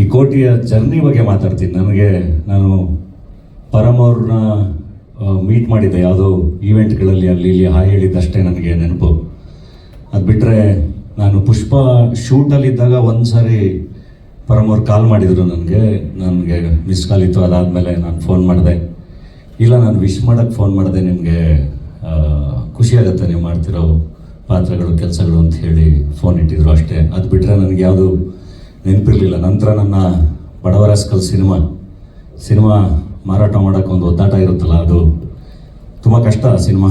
ಈ ಕೋಟಿಯ ಜರ್ನಿ ಬಗ್ಗೆ ಮಾತಾಡ್ತೀನಿ. ನನಗೆ ನಾನು ಪರಮ್ ಅವ್ರನ್ನ ಮೀಟ್ ಮಾಡಿದ್ದೆ. ಯಾವುದೋ ಈವೆಂಟ್ಗಳಲ್ಲಿ ಅಲ್ಲಿ ಇಲ್ಲಿ ಹಾಯ್ ಹೇಳಿದ್ದಷ್ಟೇ ನನಗೆ ನೆನಪು. ಅದು ಬಿಟ್ಟರೆ ನಾನು ಪುಷ್ಪ ಶೂಟಲ್ಲಿದ್ದಾಗ ಒಂದು ಸಾರಿ ಪರಮ್ ಅವ್ರು ಕಾಲ್ ಮಾಡಿದರು ನನಗೆ. ನನಗೆ ಮಿಸ್ ಕಾಲ್ ಇತ್ತು. ಅದಾದಮೇಲೆ ನಾನು ಫೋನ್ ಮಾಡಿದೆ. ಇಲ್ಲ, ನಾನು ವಿಶ್ ಮಾಡೋಕ್ಕೆ ಫೋನ್ ಮಾಡಿದೆ. ನಿಮಗೆ ಖುಷಿ ಆಗುತ್ತೆ ನೀವು ಮಾಡ್ತಿರೋ ಪಾತ್ರಗಳು, ಕೆಲಸಗಳು ಅಂತ ಹೇಳಿ ಫೋನ್ ಇಟ್ಟಿದ್ರು ಅಷ್ಟೇ. ಅದು ಬಿಟ್ಟರೆ ನನಗೆ ಯಾವುದು ನೆನಪಿರಲಿಲ್ಲ. ನಂತರ ನನ್ನ ಬಡವರಾಸ್ಕಲ್ ಸಿನಿಮಾ ಸಿನಿಮಾ ಮಾರಾಟ ಮಾಡೋಕ್ಕೆ ಒಂದು ಒದ್ದಾಟ ಇರುತ್ತಲ್ಲ, ಅದು ತುಂಬ ಕಷ್ಟ ಸಿನಿಮಾ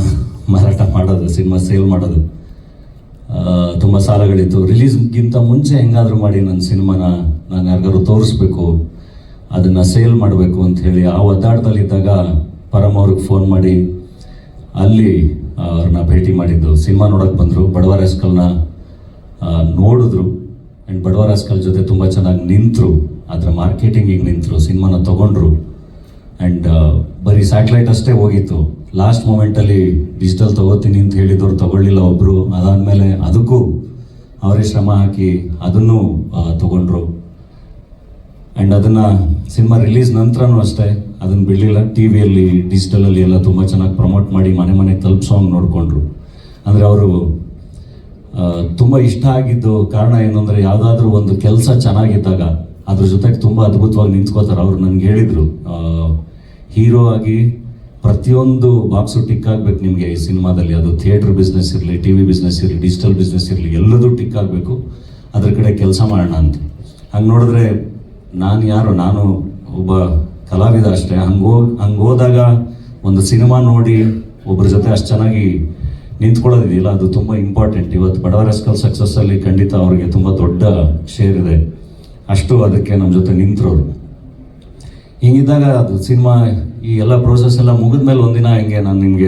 ಮಾರಾಟ ಮಾಡೋದು ಸಿನಿಮಾ ಸೇಲ್ ಮಾಡೋದು. ತುಂಬ ಸಾಲಗಳಿತ್ತು. ರಿಲೀಸ್ಗಿಂತ ಮುಂಚೆ ಹೆಂಗಾದರೂ ಮಾಡಿ ನನ್ನ ಸಿನಿಮಾನ ನಾನು ಯಾರಿಗಾದ್ರು ತೋರಿಸ್ಬೇಕು, ಅದನ್ನು ಸೇಲ್ ಮಾಡಬೇಕು ಅಂತ ಹೇಳಿ ಆ ಒದ್ದಾಟದಲ್ಲಿದ್ದಾಗ ಪರಮ್ ಅವ್ರಿಗೆ ಫೋನ್ ಮಾಡಿ, ಅಲ್ಲಿ ಅವ್ರನ್ನ ಭೇಟಿ ಮಾಡಿದ್ದು. ಸಿನಿಮಾ ನೋಡೋಕ್ಕೆ ಬಂದರು, ಬಡವರ ಹೆಸ್ಕಲ್ನ ನೋಡಿದ್ರು. ಆ್ಯಂಡ್ ಬಡವ ರಾಸ್ಕಲ್ ಜೊತೆ ತುಂಬ ಚೆನ್ನಾಗಿ ನಿಂತರು. ಅದರ ಮಾರ್ಕೆಟಿಂಗಿಗೆ ನಿಂತರು, ಸಿನಿಮಾನ ತೊಗೊಂಡ್ರು. ಆ್ಯಂಡ್ ಬರೀ ಸ್ಯಾಟಲೈಟ್ ಅಷ್ಟೇ ಹೋಗಿತ್ತು. ಲಾಸ್ಟ್ ಮೂಮೆಂಟಲ್ಲಿ ಡಿಜಿಟಲ್ ತಗೋತೀನಿ ಅಂತ ಹೇಳಿದವ್ರು ತೊಗೊಳ್ಳಿಲ್ಲ ಒಬ್ಬರು ಅದಾದಮೇಲೆ ಅದಕ್ಕೂ ಅವರೇ ಶ್ರಮ ಹಾಕಿ ಅದನ್ನು ತೊಗೊಂಡ್ರು. ಆ್ಯಂಡ್ ಅದನ್ನು ಸಿನಿಮಾ ರಿಲೀಸ್ ನಂತರನೂ ಅಷ್ಟೇ. ಅದನ್ನು ಬಿಡಲಿಲ್ಲ. ಟಿ ವಿಯಲ್ಲಿ ಡಿಜಿಟಲಲ್ಲಿ ಎಲ್ಲ ತುಂಬ ಚೆನ್ನಾಗಿ ಪ್ರಮೋಟ್ ಮಾಡಿ ಮನೆ ಮನೆಗೆ ತಲುಪಿಸೋಂಗೆ ನೋಡಿಕೊಂಡ್ರು. ಅಂದರೆ ಅವರು ತುಂಬ ಇಷ್ಟ ಆಗಿದ್ದು ಕಾರಣ ಏನು ಅಂದರೆ ಯಾವುದಾದ್ರೂ ಒಂದು ಕೆಲಸ ಚೆನ್ನಾಗಿದ್ದಾಗ ಅದ್ರ ಜೊತೆಗೆ ತುಂಬ ಅದ್ಭುತವಾಗಿ ನಿಂತ್ಕೋತಾರೆ. ಅವ್ರು ನನಗೆ ಹೇಳಿದರು ಹೀರೋ ಆಗಿ ಪ್ರತಿಯೊಂದು ಬಾಕ್ಸು ಟಿಕ್ ಆಗಬೇಕು ನಿಮಗೆ ಈ ಸಿನಿಮಾದಲ್ಲಿ. ಅದು ಥಿಯೇಟ್ರ್ ಬಿಸ್ನೆಸ್ ಇರಲಿ ಟಿ ವಿ ಬಿಸ್ನೆಸ್ ಇರಲಿ ಡಿಜಿಟಲ್ ಬಿಸ್ನೆಸ್ ಇರಲಿ, ಎಲ್ಲದೂ ಟಿಕ್ ಆಗಬೇಕು. ಅದ್ರ ಕಡೆ ಕೆಲಸ ಮಾಡೋಣ ಅಂತ. ಹಂಗೆ ನೋಡಿದ್ರೆ ನಾನು ಯಾರು, ನಾನು ಒಬ್ಬ ಕಲಾವಿದ ಅಷ್ಟೇ. ಹೋಗಿ ಹಂಗೆ ಹೋದಾಗ ಒಂದು ಸಿನಿಮಾ ನೋಡಿ ಒಬ್ಬರ ಜೊತೆ ಅಷ್ಟು ಚೆನ್ನಾಗಿ ನಿಂತ್ಕೊಳ್ಳೋದಿದೆಯಲ್ಲ, ಅದು ತುಂಬ ಇಂಪಾರ್ಟೆಂಟ್ ಇವತ್ತು ಬಡವರ ಸ್ಕಲ್ ಸಕ್ಸಸ್ಸಲ್ಲಿ ಖಂಡಿತ ಅವ್ರಿಗೆ ತುಂಬ ದೊಡ್ಡ ಶೇರ್ ಇದೆ. ಅಷ್ಟು ಅದಕ್ಕೆ ನಮ್ಮ ಜೊತೆ ನಿಂತರೋರು. ಹಿಂಗಿದ್ದಾಗ ಅದು ಸಿನಿಮಾ, ಈ ಎಲ್ಲ ಪ್ರೋಸೆಸ್ ಎಲ್ಲ ಮುಗಿದ್ಮೇಲೆ ಒಂದಿನ ಹಿಂಗೆ ನಾನು ನಿಮಗೆ